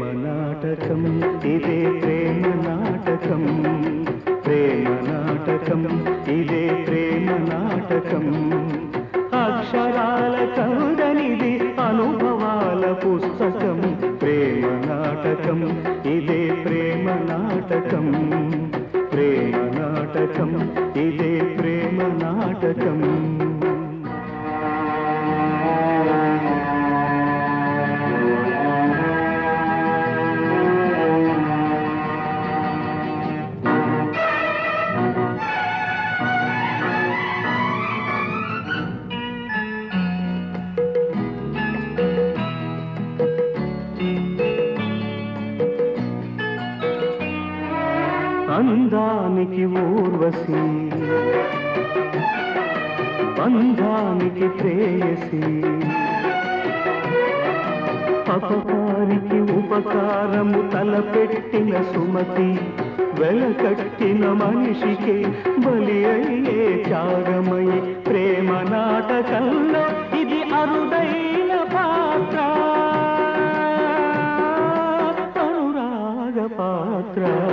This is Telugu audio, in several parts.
ప్రేమ నాటకం ఇదే ప్రేమ నాటకం ప్రేమ నాటకం ఇదే ప్రేమ నాటకం. అక్షరాల కవుదనిది అనుభవాల పుస్తకం ప్రేమ నాటకం ఇదే ప్రేమ నాటకం. ప్రేమ నాటకం ఇదే ప్రేమ నాటకం. అందానికి ఊర్వశి. బంధానికి ప్రేయసి అపకారికి ఉపకారము తలపెట్టిన సుమతి వెలకట్టిన మనిషికి బలి అయ్యే త్యాగమై ప్రేమ నాటకంలో ఇది అరుదైన పాత్ర. అనురాగ పాత్ర.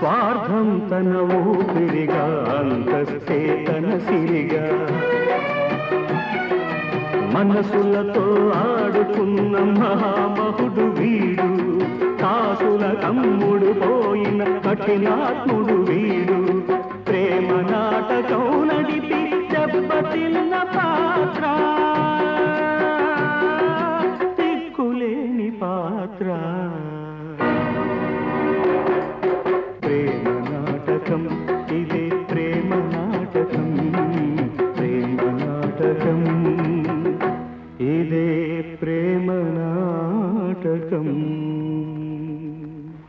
స్వార్థం తన ఊపిరిగా అంతస్తే తన సిరిగా. మనసులతో ఆడుకున్న మహామహుడు వీడు కాసుల తమ్ముడు పోయిన కఠినాత్ముడు వీడు. ప్రేమ నాటకం నడిపి దెబ్బతిన్న పాత్ర దిక్కులేని పాత్ర. ఇదే ప్రేమ నాటకం.